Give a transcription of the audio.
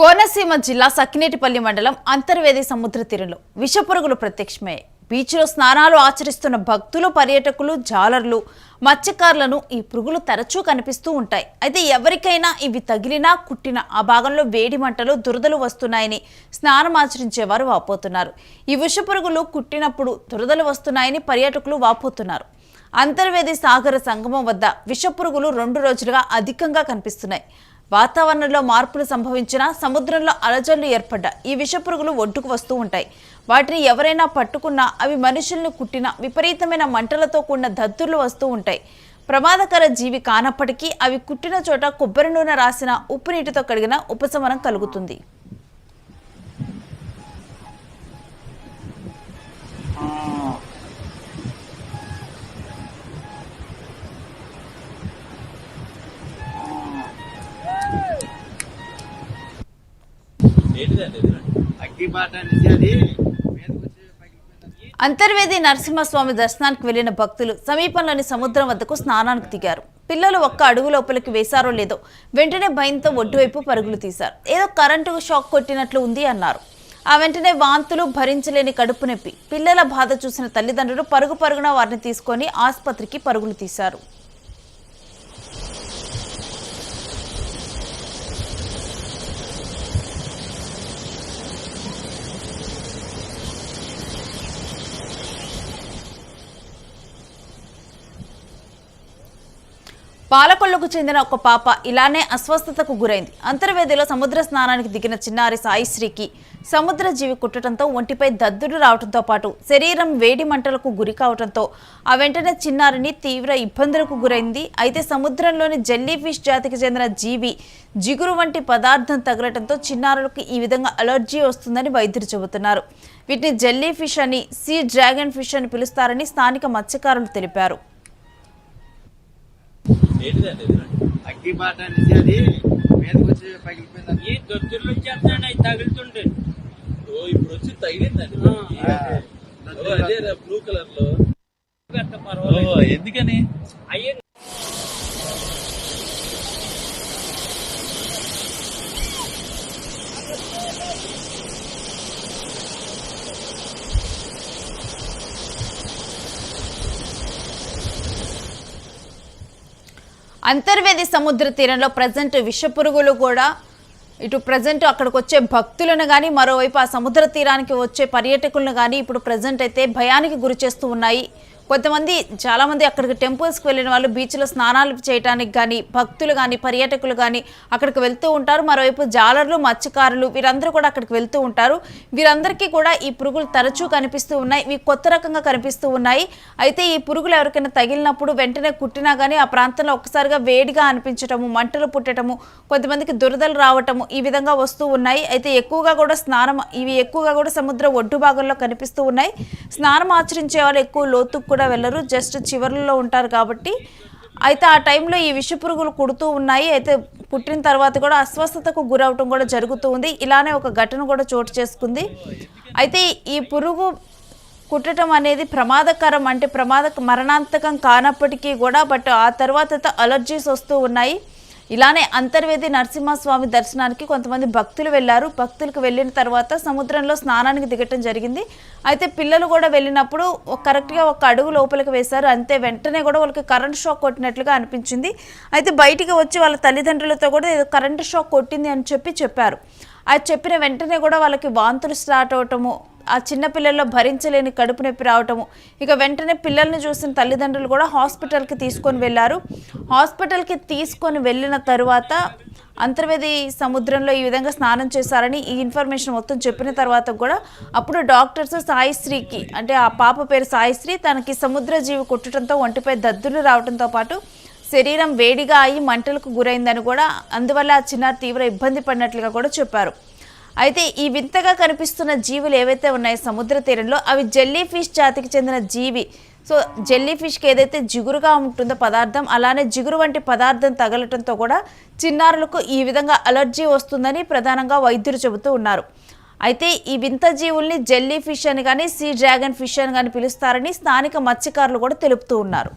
కోనసీమ జిల్లా సక్కినేటిపల్లి మండలం అంతర్వేది సముద్ర తీరంలో విషపురుగులు ప్రత్యక్షమయ్యాయి బీచ్లో స్నానాలు ఆచరిస్తున్న భక్తులు పర్యాటకులు జాలర్లు మత్స్యకారులను ఈ పురుగులు తరచూ కనిపిస్తూ ఉంటాయి. అయితే ఎవరికైనా ఇవి తగిలినా కుట్టిన ఆ భాగంలో వేడి మంటలు దురదలు వస్తున్నాయని స్నానం ఆచరించేవారు వాపోతున్నారు. ఈ విషపురుగులు కుట్టినప్పుడు దురదలు వస్తున్నాయని పర్యాటకులు వాపోతున్నారు. అంతర్వేది సాగర సంగమం వద్ద విషపురుగులు రెండు రోజులుగా అధికంగా కనిపిస్తున్నాయి. వాతావరణంలో మార్పులు సంభవించినా సముద్రంలో అలజడులు ఏర్పడ్డా ఈ విషపురుగులు ఒడ్డుకు వస్తూ ఉంటాయి. వాటిని ఎవరైనా పట్టుకున్నా అవి మనుషుల్ని కుట్టినా విపరీతమైన మంటలతో కూడిన దద్దుర్లు వస్తూ ఉంటాయి. ప్రమాదకర జీవి కానప్పటికీ అవి కుట్టిన చోట కొబ్బరి నూనె రాసిన ఉప్పు నీటితో కడిగిన ఉపశమనం కలుగుతుంది. అంతర్వేది నరసింహస్వామి దర్శనానికి వెళ్ళిన భక్తులు సమీపంలోని సముద్రం వద్దకు స్నానానికి దిగారు. పిల్లలు ఒక్క అడుగు లోపలికి వేశారో లేదో వెంటనే భయంతో ఒడ్డువైపు పరుగులు తీశారు. ఏదో కరెంటు షాక్ కొట్టినట్లు ఉంది అన్నారు. ఆ వెంటనే వాంతులు భరించలేని కడుపు నొప్పి. పిల్లల బాధ చూసిన తల్లిదండ్రులు పరుగు పరుగున వారిని తీసుకొని ఆసుపత్రికి పరుగులు తీశారు. పాలకొల్లుకు చెందిన ఒక పాప ఇలానే అస్వస్థతకు గురైంది. అంతర్వేదిలో సముద్ర స్నానానికి దిగిన చిన్నారి సాయిశ్రీకి సముద్ర జీవి కుట్టడంతో ఒంటిపై దద్దుడు రావడంతో పాటు శరీరం వేడి మంటలకు గురి కావడంతో ఆ వెంటనే చిన్నారిని తీవ్ర ఇబ్బందులకు గురైంది. అయితే సముద్రంలోని జెల్లీ ఫిష్ జాతికి చెందిన జీవి జిగురు వంటి పదార్థం తగలటంతో చిన్నారులకు ఈ విధంగా అలర్జీ వస్తుందని వైద్యులు చెబుతున్నారు. వీటిని జెల్లీ ఫిష్ అని సీ డ్రాగన్ ఫిష్ అని పిలుస్తారని స్థానిక మత్స్యకారులు తెలిపారు. ఏంటిదండి? అగ్గి బాట అనేసి అది మీదకి వచ్చి పగిలిపోయింది ఈ నుంచి అవి తగులుతుంటే ఓ ఇప్పుడు వచ్చి తగిలిందండి అదే. బ్లూ కలర్లో. ఎందుకని? అయ్యే అంతర్వేది సముద్ర తీరంలో ప్రజెంట్ విషపురుగులు కూడా ఇటు ప్రజెంట్ అక్కడికి వచ్చే భక్తులను కానీ మరోవైపు ఆ సముద్ర తీరానికి వచ్చే పర్యాటకులను కానీ ఇప్పుడు ప్రజెంట్ అయితే భయానికి గురి చేస్తూ ఉన్నాయి. కొంతమంది చాలామంది అక్కడికి టెంపుల్స్కి వెళ్ళిన వాళ్ళు బీచ్లో స్నానాలు చేయడానికి కానీ భక్తులు కానీ పర్యాటకులు కానీ అక్కడికి వెళ్తూ ఉంటారు. మరోవైపు జాలర్లు మత్స్యకారులు వీరందరూ కూడా అక్కడికి వెళ్తూ ఉంటారు. వీరందరికీ కూడా ఈ పురుగులు తరచూ కనిపిస్తూ ఉన్నాయి. ఇవి కొత్త రకంగా కనిపిస్తూ ఉన్నాయి. అయితే ఈ పురుగులు ఎవరికైనా తగిలినప్పుడు వెంటనే కుట్టినా కానీ ఆ ప్రాంతంలో ఒక్కసారిగా వేడిగా అనిపించటము మంటలు పుట్టటము కొంతమందికి దురదలు రావటము ఈ విధంగా వస్తూ ఉన్నాయి. అయితే ఎక్కువగా కూడా స్నానం ఇవి ఎక్కువగా కూడా సముద్ర ఒడ్డు భాగంలో కనిపిస్తూ ఉన్నాయి. స్నానం ఆచరించే వాళ్ళు ఎక్కువ లోతుకు కూడా వెళ్ళరు. జస్ట్ చివర్లలో ఉంటారు కాబట్టి అయితే ఆ టైంలో ఈ విషపురుగులు కుడుతూ ఉన్నాయి. అయితే పుట్టిన తర్వాత కూడా అస్వస్థతకు గురవటం కూడా జరుగుతూ ఉంది. ఇలానే ఒక ఘటన కూడా చోటు చేసుకుంది. అయితే ఈ పురుగు కుట్టడం అనేది ప్రమాదకరం అంటే ప్రమాద మరణాంతకం కానప్పటికీ కూడా బట్ ఆ తర్వాత అలర్జీస్ వస్తూ ఉన్నాయి. ఇలానే అంతర్వేది నరసింహస్వామి దర్శనానికి కొంతమంది భక్తులు వెళ్ళారు. భక్తులకు వెళ్ళిన తర్వాత సముద్రంలో స్నానానికి దిగటం జరిగింది. అయితే పిల్లలు కూడా వెళ్ళినప్పుడు కరెక్ట్గా ఒక అడుగు లోపలికి వేశారు. అంతే వెంటనే కూడా వాళ్ళకి కరెంట్ షాక్ కొట్టినట్లుగా అనిపించింది. అయితే బయటికి వచ్చి వాళ్ళ తల్లిదండ్రులతో కూడా ఏదో కరెంట్ షాక్ కొట్టింది అని చెప్పి చెప్పారు. అది చెప్పిన వెంటనే కూడా వాళ్ళకి వాంతులు స్టార్ట్ అవటము ఆ చిన్న పిల్లల్లో భరించలేని కడుపు నొప్పి రావటము. ఇక వెంటనే పిల్లల్ని చూసిన తల్లిదండ్రులు కూడా హాస్పిటల్కి తీసుకొని వెళ్ళారు. హాస్పిటల్కి తీసుకొని వెళ్ళిన తరువాత అంతర్వేది సముద్రంలో ఈ విధంగా స్నానం చేశారని ఈ ఇన్ఫర్మేషన్ మొత్తం చెప్పిన తర్వాత కూడా అప్పుడు డాక్టర్స్ సాయిశ్రీకి అంటే ఆ పాప పేరు సాయిశ్రీ తనకి సముద్ర జీవి కుట్టడంతో ఒంటిపై దద్దులు రావడంతో పాటు శరీరం వేడిగా అయి మంటలకు గురైందని కూడా అందువల్ల ఆ చిన్నారి తీవ్ర ఇబ్బంది పడినట్లుగా కూడా చెప్పారు. అయితే ఈ వింతగా కనిపిస్తున్న జీవులు ఏవైతే ఉన్నాయో సముద్ర తీరంలో అవి జెల్లీ ఫిష్ జాతికి చెందిన జీవి. సో జెల్లీ ఫిష్కి ఏదైతే జిగురుగా ఉంటుందో పదార్థం అలానే జిగురు వంటి పదార్థం తగలటంతో కూడా చిన్నారులకు ఈ విధంగా అలర్జీ వస్తుందని ప్రధానంగా వైద్యులు చెబుతూ ఉన్నారు. అయితే ఈ వింత జీవుల్ని జెల్లీ ఫిష్ అని కానీ సీ డ్రాగన్ ఫిష్ అని కానీ పిలుస్తారని స్థానిక మత్స్యకారులు కూడా తెలుపుతూ ఉన్నారు.